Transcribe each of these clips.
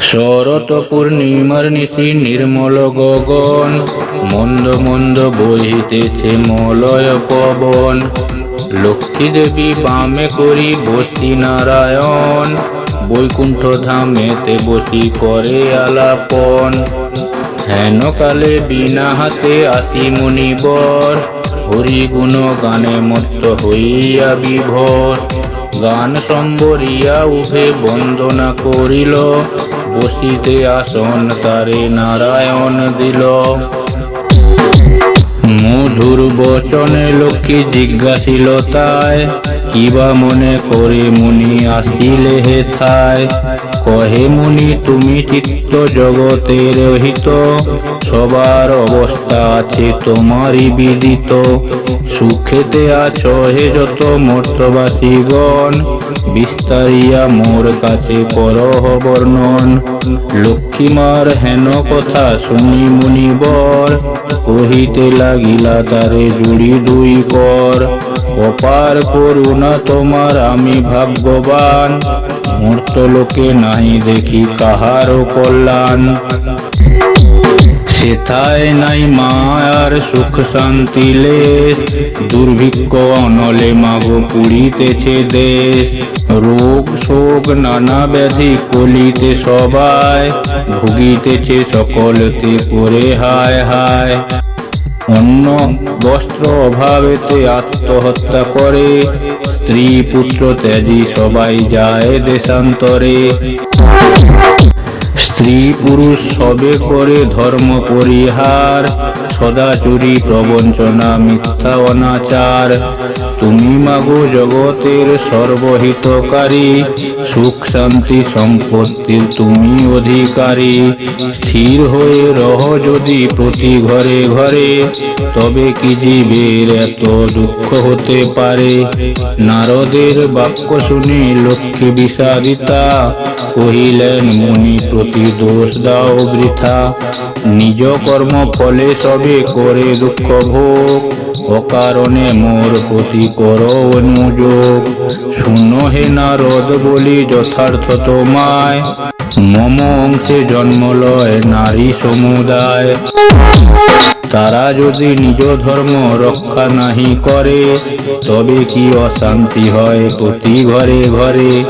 শরৎ পূর্ণিমার নিশি নির্মল গগন। মন্দ মন্দ বহিতেছে মলয় পবন। লক্ষ্মী দেবী বামে করি বসি নারায়ণ। বৈকুণ্ঠ ধামেতে বসি করে আলাপন। হেন কালে বিনা হাতে আসি মুনিবর। হরি গুণ গানে মত্ত হইয়া বিভোর। গান সম্বরিয়া উভে বন্দনা করিল। বসিতে আসন তারে নারায়ণ দিল। মধুর বচনে লক্ষ্মী জিজ্ঞাসিল তাই কিবা মনে করে মুনি আসিলে হে থায় কহে মুনি, তুমি চিত্ত জগতের হিত। সবার অবস্থা আছে তোমারই বিদিত। সুখেতে আছো হে যত মর্তবাসীগণ বিস্তারিয়া মোর কাছে করহ বর্ণন। লক্ষ্মীমার হেন কথা শুনি মুনি মুনিবর। কহিতে লাগিলা তারে জুড়ি দুই কর। অপার করুণা তোমার, আমি ভাগ্যবান। মূর্ত লোকে নাহি দেখি কাহারও কল্যাণ। সেথায় নাই মায়ার সুখ শান্তি লেশ। দুর্ভিক্ষ অনলে মাগো পুড়িতেছে দেশ। রোগ শোক নানা ব্যাধি কলিতে সবাই। ভুগিতেছে সকলতে করে হায় হায়। অন্য বস্ত্র অভাবেতে আত্মহত্যা করে, স্ত্রী পুত্র ত্যাজি সবাই যায় দেশান্তরে। স্ত্রী পুরুষ সবে করে ধর্ম পরিহার সদা চুরি প্রবঞ্চনা মিথ্যা অনাচার। তুমি মাগো জগতের সর্বহিতকারী, সুখ শান্তি সম্পত্তির তুমি অধিকারী। স্থির হয়ে রহ যদি প্রতি ঘরে ঘরে, তবে কি জীবের এত দুঃখ হতে পারে? নারদের বাক্য শুনে লক্ষ্মী বিষাদিতা কহিলেন, মুনি প্রতি দোষ দাও বৃথা। নিজ কর্ম ফলে সবে করে দুঃখ ভোগ। অকারণে মোর প্রতি কর অনুযোগ। শুনো হে নারদ, বলি যথার্থ তোমায়। মম অংশে জন্ম লয় নারী সমুদায়। তারা যদি নিজ ধর্ম রক্ষা নাহি করে, তবে কি অশান্তি হয় প্রতি ঘরে ঘরে?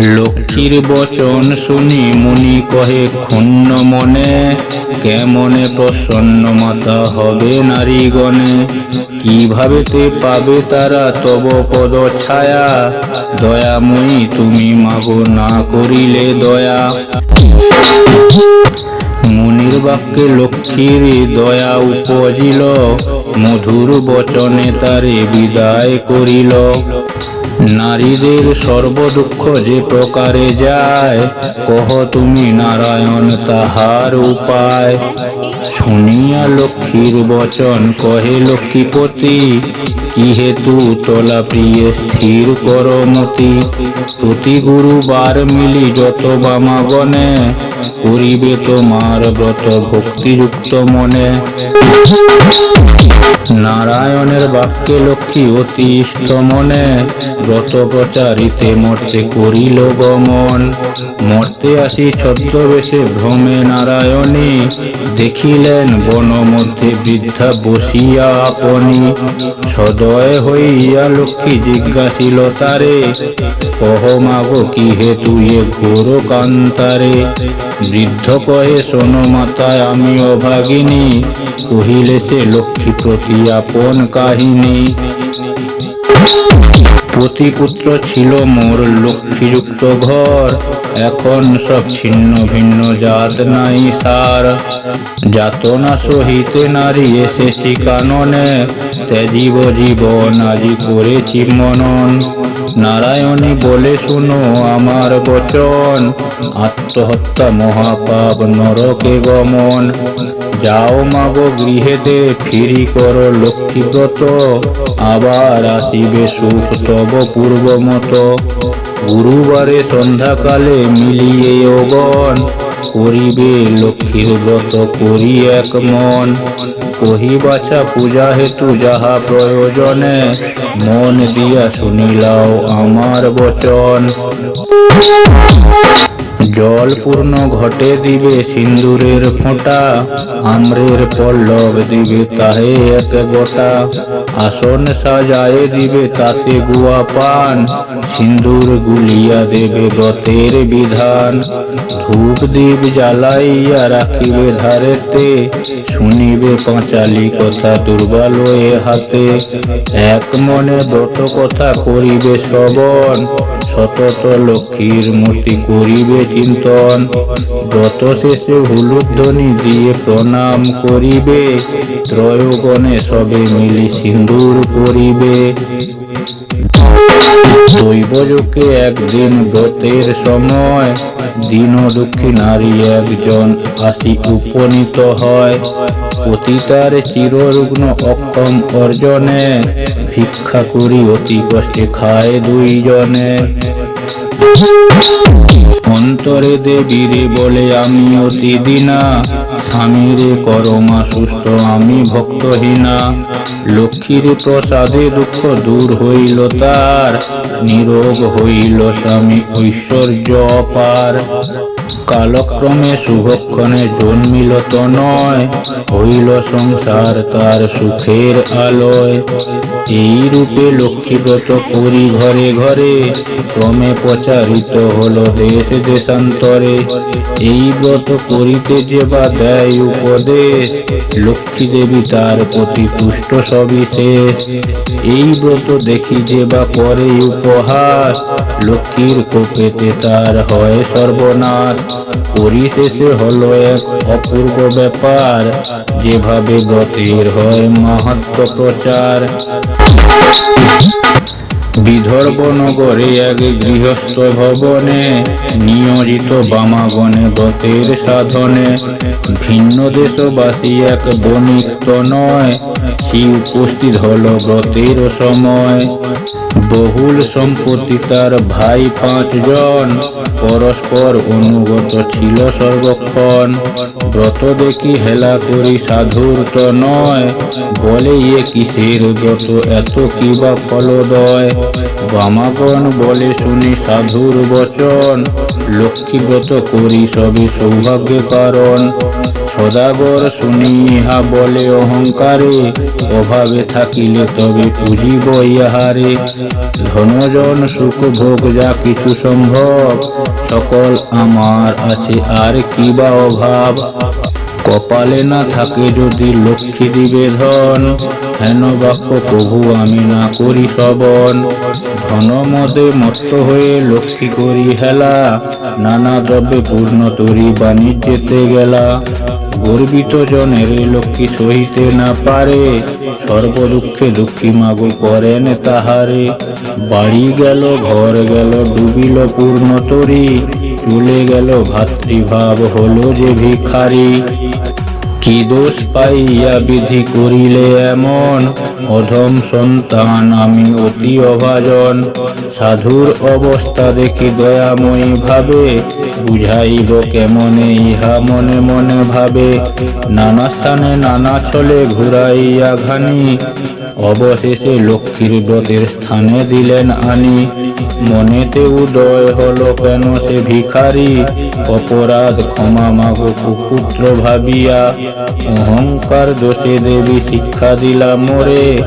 লক্ষ্মীর বচন শুনি মুনি কহে, ক্ষুণ্ণ মনে, কেমনে প্রসন্ন মাতা হবে নারীগণে? কীভাবে তে পাবে তারা তব পদ ছায়া? দয়াময়ী, তুমি মাগো না করিলে দয়া। মুনির বাক্যে লক্ষ্মীর দয়া উপজিল, মধুর বচনে তারে বিদায় করিল। নারীদের সর্বদুঃখ যে প্রকারে যায়, কহ তুমি নারায়ণ তাহার উপায়। শুনিয়া লক্ষ্মীর বচন, কহে লক্ষ্মীপতি, কি হেতু তোলা প্রিয় স্থির কর মতি? প্রতি গুরুবার মিলি যত বামাগণে, করিবে তোমার ব্রত ভক্তিযুক্ত মনে। নারায়ণের বাক্যে লক্ষ্মী অতি ইষ্ট মনে, ব্রত প্রচারিতে মর্তে করিল গমন। মর্তে আসি ছদ্মবেশে ভ্রমে নারায়ণী, দেখিলেন বন মধ্যে বৃদ্ধা বসিয়া আপনি। সদয় হইয়া লক্ষ্মী জিজ্ঞাসিল, তারে, কহ মাগ, কি হেতু এ ঘোর কান্তারে? বৃদ্ধ কহে, শোনো মাতায় আমি অভাগিনী কহিলে সে, লক্ষ্মী প্রতি আপন কাহিনী? প্রতিপুত্র ছিল মোর লক্ষ্মীযুক্ত ঘর। এখন সব ছিন্ন ভিন্ন জাত নাই সার। যাতনা সহিত নারী এসেছি কাননে। ত্যাজিব জীবন আজি করেছি মনন। নারায়ণী বলে শুনো আমার বচন। আত্মহত্যা মহাপাপ নরকে গমন। যাও মাগো গৃহেতে, ফিরি করো লক্ষ্মীব্রত আবার আসিবে সুখ তব পূর্ব মতো গুরুবারে সন্ধ্যাকালে মিলিয়ে অগণ করিবে লক্ষ্মীর ব্রত করি এক মন। কহি বাছা পূজা হেতু যাহা প্রয়োজনে, মন দিয়া শুনিলাও আমার বচন। জল পূর্ণ ঘটে দিবে সিন্দুরের ফোঁটা, আম্রের পল্লব দিবে তাহে এক গোটা। আসন সাজায়ে দিবে তাতে গুয়া পান, সিন্দুর গুলিয়া দেবে ব্রতের বিধান। ধূপ দীপ জ্বালাইয়া রাখিবে ধারেতে, শুনিবে পাঁচালি কথা দুর্বালয়ে হাতে। এক মনে ব্রত কথা করিবে শ্রবণ, সতত লক্ষ্মীর মূর্তি করিবে চিন্তন ব্রত শেষে হুলুধ্বনি দিয়ে প্রণাম করিবে। ত্রয়োগণে সবে মিলি সিন্দুর করিবে দৈবযোগে একদিন ব্রতের সময়, দিন দুঃখী নারী একজন আসি উপনীত হয়। পতিতার চিররুগ্ন অক্ষম অর্জনে ভিক্ষা করি অতি কষ্টে খায় দুইজনে। অন্তরে দেবী রে বলে আমি অতি দিনা। স্বামীরে করমা সুস্থ, আমি ভক্তহীনা। লক্ষ্মীর প্রসাদে দুঃখ দূর হইল তার, নিরোগ হইল স্বামী ঐশ্বর্য অপার। কালক্রমে শুভক্ষণে জন্মিল নয়, হইল সংসার তার সুখের আলোয়। এই রূপে লক্ষ্মীব্রত করি ঘরে ঘরে, ক্রমে প্রচারিত হলো দেশ দেশান্তরে। এই ব্রত করিতে যে বা দেয় উপদেশ, লক্ষ্মী দেবী তার প্রতি তুষ্ট সবিশেষ। এই ব্রত দেখি যে বা করে উপহাস, লক্ষ্মীর কোপেতে তার হয় সর্বনাশ। পরিশেষে হলো এক অপূর্ব ব্যাপার, যেভাবে গতির হয় মাহাত্ম প্রচার। বিদর্ভ নগরে এক গৃহস্থ ভবনে, নিয়োজিত বামাগণে গতের সাধনে, ভিন্ন দেশবাসী এক বণিক নয় সে উপস্থিত হলো ব্রতের সময়। বহুল সম্পত্তি তার ভাই পাঁচজন। পরস্পর অনুগত ছিল সর্বক্ষণ। ব্রত দেখি হেলা করি সাধুর তো নয়। বলে ইয়ে কিসের ব্রত? এত কি বা ফলদয়? বামাগণ বলে, শুনি সাধুর বচন। লক্ষ্মী ব্রত করি সবই সৌভাগ্যের কারণ। সদাগর শুনি ইহা বলে অহংকারে, অভাবে থাকিলে তবে পুজিব ইহারে। ধনজন সুখ ভোগ যা কিছু সম্ভব, সকল আমার আছে, আর কি বা অভাব? কপালে না থাকে যদি লক্ষ্মী দিবে ধন হেন বাক্য প্রভু আমি না করি শ্রবণ। ধন মদে মত্ত হয়ে লক্ষ্মী করি হেলা, নানা দ্রব্যে পূর্ণ তরি বাণিজ্যেতে গেলা। গর্বিত জনের লক্ষ্মী সহিতে না পারে, সর্বদুঃখে দুঃখী মাগো করেন তাহারে। বাড়ি গেল, ঘর গেল, ডুবিল পূর্ণ তরি চলে গেল, ভাতৃভাব হলো যে ভিখারি। কি দোষ পাইয়া বিধি করিলে এমন? অধম সন্তান, আমি অতি অভাজন। সাধুর অবস্থা দেখি দয়াময়ী ভাবে। বুঝাইব কেমনে, ইহা মনে মনে ভাবে। নানা স্থানে নানা ছলে ঘুরাইয়া ঘানি। অবশেষে লক্ষ্মীর ব্রতের স্থানে দিলেন আনি। মনেতে উদয় হলো কেন সে ভিখারি? অপরাধ ক্ষমা মাগো কুপুত্র ভাবিয়া। অহংকার দোষে দেবী শিক্ষা দিলা মোরে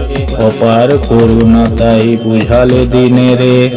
অপার করুণা তাই বুঝালে দিনে রে।